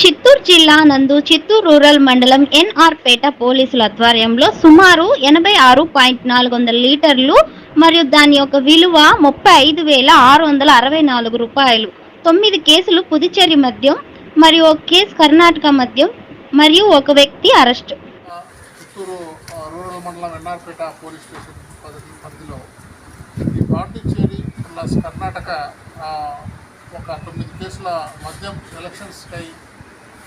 చిత్తూరు జిల్లా నందు చిత్తూరు రూరల్ మండలం ఎన్ఆర్పేట పోలీసుల ఆధ్వర్యంలో సుమారు ఎనభై ఆరు పాయింట్ నాలుగు వందల లీటర్లు మరియు దాని యొక్క విలువ ముప్పై ఐదు వేల ఆరు వందల అరవై నాలుగు రూపాయలు. తొమ్మిది కేసులు పుదుచ్చేరి మద్యం మరియు ఒక కేసు కర్ణాటక మద్యం మరియు ఒక వ్యక్తి అరెస్టు. చిత్తూరు రూరల్ మండలం ఎన్ఆర్పేట పోలీస్ స్టేషన్ పరిధిలో ఈ పాండిచ్చేరి ప్లస్ కర్ణాటక ఒక తొమ్మిది కేసుల మద్యం ఎలక్షన్స్కై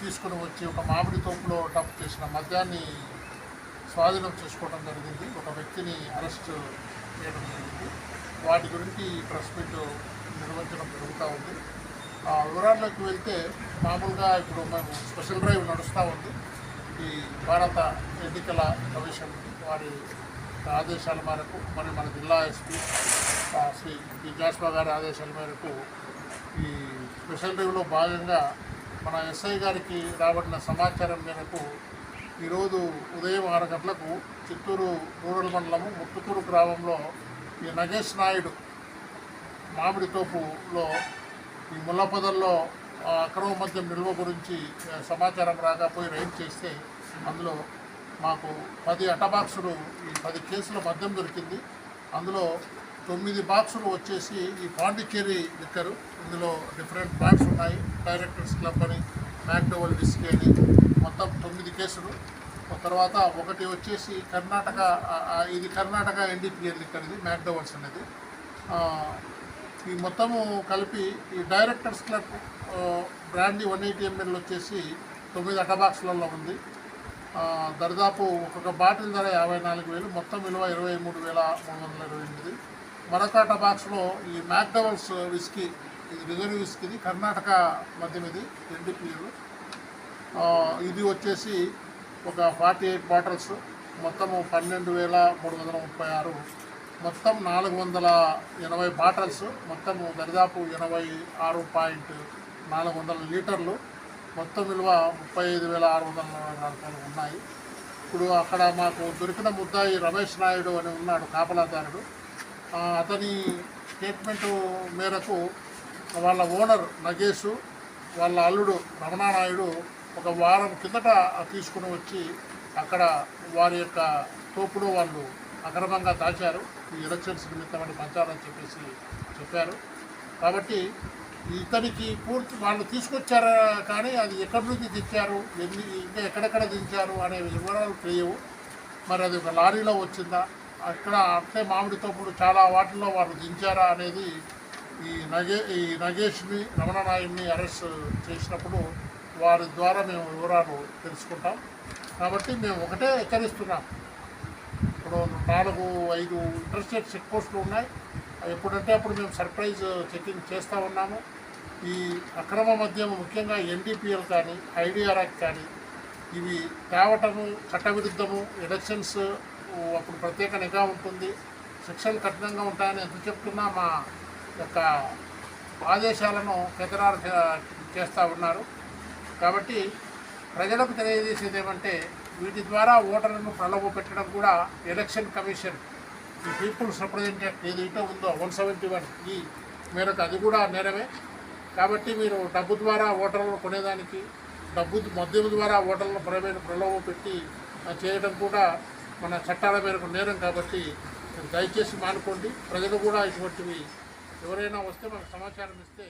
తీసుకుని వచ్చి ఒక మామిడి తోపులో టప్ చేసిన మద్యాన్ని స్వాధీనం చేసుకోవడం జరిగింది. ఒక వ్యక్తిని అరెస్ట్ చేయడం జరిగింది. వాటి గురించి ప్రెస్ మీట్ నిర్వహించడం జరుగుతూ ఉంది. ఆ వివరాల్లోకి వెళ్తే మామూలుగా ఇప్పుడు మేము స్పెషల్ డ్రైవ్ నడుస్తూ ఉంది. ఈ భారత ఎన్నికల కమిషన్ వారి ఆదేశాల మేరకు మరి మన జిల్లా ఎస్పీ శ్రీ పి. జాస్వా గారి ఆదేశాల మేరకు ఈ స్పెషల్ డ్రైవ్లో భాగంగా మన ఎస్ఐ గారికి రాబడిన సమాచారం మేరకు ఈరోజు ఉదయం ఆరు గంటలకు చిత్తూరు రూరల్ మండలము ముట్టుకూరు గ్రామంలో ఈ నగేష్ నాయుడు మామిడి తోపులో ఈ ముల్లపదల్లో అక్రమ మద్యం నిల్వ గురించి సమాచారం రాకపోయి రైడ్ చేస్తే అందులో మాకు పది అటబాక్సులు ఈ పది కేసుల మద్యం దొరికింది. అందులో తొమ్మిది బాక్సులు వచ్చేసి ఈ పాండిచ్చేరి లిక్కరు ఇందులో డిఫరెంట్ బ్రాండ్స్ ఉన్నాయి. డైరెక్టర్స్ క్లబ్ అని మ్యాక్డోవల్ విస్కీ అని మొత్తం తొమ్మిది కేసులు. తర్వాత ఒకటి వచ్చేసి కర్ణాటక ఇది కర్ణాటక ఎన్డీపీఎల్ లిక్కర్ ఇది మ్యాక్డోవల్స్ అనేది. ఈ మొత్తము కలిపి ఈ Directors Club brand brandy one eighty ML వచ్చేసి తొమ్మిది అట్ట బాక్సులలో ఉంది. దరిదాపు ఒక్కొక్క బాటిల్ ధర యాభై నాలుగు వేలు మొత్తం విలువ ఇరవై మూడు వేల మూడు వందల ఇరవై ఎనిమిది. మరకాట బాక్స్లో ఈ మ్యాక్డవల్స్ విస్కీ ఇది రిజర్వ్ విస్కీది కర్ణాటక మద్యం ఇది ఎన్డీపీఎల్ ఇది వచ్చేసి ఒక ఫార్టీ ఎయిట్ బాటిల్స్ మొత్తము పన్నెండు వేల మూడు వందల ముప్పై ఆరు. మొత్తం నాలుగు వందల ఎనభై బాటిల్స్ మొత్తము దరిదాపు ఎనభై ఆరు పాయింట్ నాలుగు వందల లీటర్లు. మొత్తం విలువ ముప్పై ఐదు వేల ఆరు వందల నలభై నాలుగు రూపాయలు ఉన్నాయి. ఇప్పుడు అక్కడ మాకు దొరికిన ముద్దాయి రమేష్ నాయుడు అని ఉన్నాడు కాపలాదారుడు. అతని స్టేట్మెంటు మేరకు వాళ్ళ ఓనర్ నగేష్ వాళ్ళ అల్లుడు రమణానాయుడు ఒక వారం కిందట తీసుకుని వచ్చి అక్కడ వారి యొక్క తోపుడు వాళ్ళు అక్రమంగా దాచారు. ఈ ఎలక్షన్స్ నిమిత్తమని పంచాలని చెప్పేసి చెప్పారు. కాబట్టి ఇతనికి పూర్తి వాళ్ళు తీసుకొచ్చారా కానీ అది ఎక్కడి నుంచి తెచ్చారు ఎన్ని ఇంకా ఎక్కడెక్కడ దించారు అనే వివరాలు తెలియవు. మరి అది ఒక లారీలో వచ్చిందా? అక్కడ అంటే మామిడి తప్పుడు చాలా వాటిల్లో వాళ్ళు దించారా అనేది ఈ నగే ఈ నగేష్ని రమణనాయుడిని అరెస్ట్ చేసినప్పుడు వారి ద్వారా మేము వివరాలు తెలుసుకుంటాం. కాబట్టి మేము ఒకటే హెచ్చరిస్తున్నాం. ఇప్పుడు నాలుగు ఐదు ఇంటర్స్టేట్ చెక్ పోస్టులు ఉన్నాయి ఎప్పుడంటే అప్పుడు మేము సర్ప్రైజ్ చెకింగ్ చేస్తూ ఉన్నాము. ఈ అక్రమ మద్యం ముఖ్యంగా ఎన్డీపీఎల్ కానీ ఐడిఆర్ యాక్ట్ కానీ ఇవి తేవటము చట్టవిరుద్ధము ఎలక్షన్స్ అప్పుడు ప్రత్యేక నిఘా ఉంటుంది. శిక్షలు కఠినంగా ఉంటాయని ఎంత చెప్తున్నా మా యొక్క ఆదేశాలను పెదరారు చేస్తూ ఉన్నారు. కాబట్టి ప్రజలకు తెలియజేసేది ఏమంటే వీటి ద్వారా ఓటర్లను ప్రలోభ పెట్టడం కూడా ఎలక్షన్ కమిషన్ ఈ పీపుల్స్ రిప్రజెంటేటివ్ ఏదైతే ఉందో వన్ సెవెంటీ వన్ ఈ మేరకు అది కూడా నేరమే. కాబట్టి మీరు డబ్బు ద్వారా ఓటర్లను కొనేదానికి డబ్బు మద్యం ద్వారా ఓటర్లను ప్రవేశ ప్రలోభం పెట్టి చేయడం కూడా మన చట్టాల మేరకు నేరం కాబట్టి దయచేసి మానుకోండి. ప్రజలు కూడా ఇటువంటివి ఎవరైనా వస్తే మనకు సమాచారం ఇస్తే